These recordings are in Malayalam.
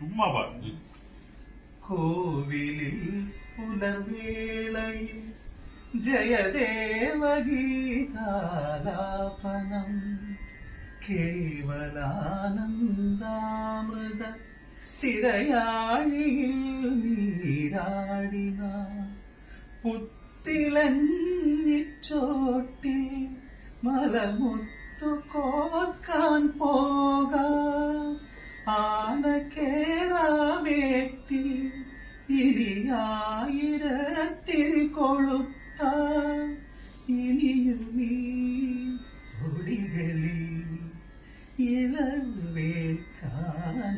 ചുമ്മാ പാടും കോവിലിൽ പുലർവേളയിൽ ജയദേവഗീതാലാപനം കേവലാനന്ദാമൃത തിരയാഴിയിൽ നീരാടിന പുത്തിലഞ്ഞിച്ചോട്ടിൽ മലമുത്തു കോർക്കാൻ പോകാം ആന ഇനി ഇനിയായിരത്തിരി കൊളുത്ത ഇനിയുമീ തൊടികളിൽ ഇളവേൽക്കാൻ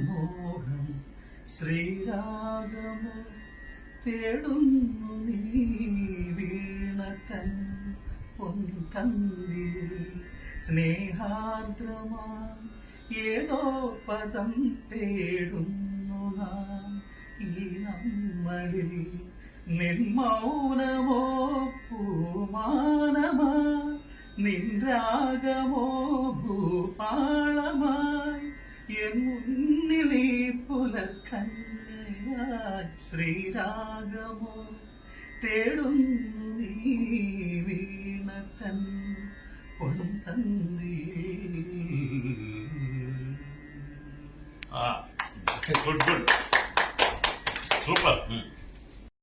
മോഹം ശ്രീരാഗമോ തേടുന്നു നീ വീണതൻ പൊന്തന്തിൽ സ്നേഹാർദ്രമാ ഏതോ പദം തേടുന്നു നാം ഈ നമ്മളിൽ നിന്മൗനമോ പൂമാനമാ നിൻരാഗമോ ഭൂപാളമായി? ഈ പുലർക്കന്യയായി ശ്രീരാഗമോ? തേടുന്നു നീ വീണ പൊൻതന്തിയിൽ గుడ్ గుడ్ సూపర్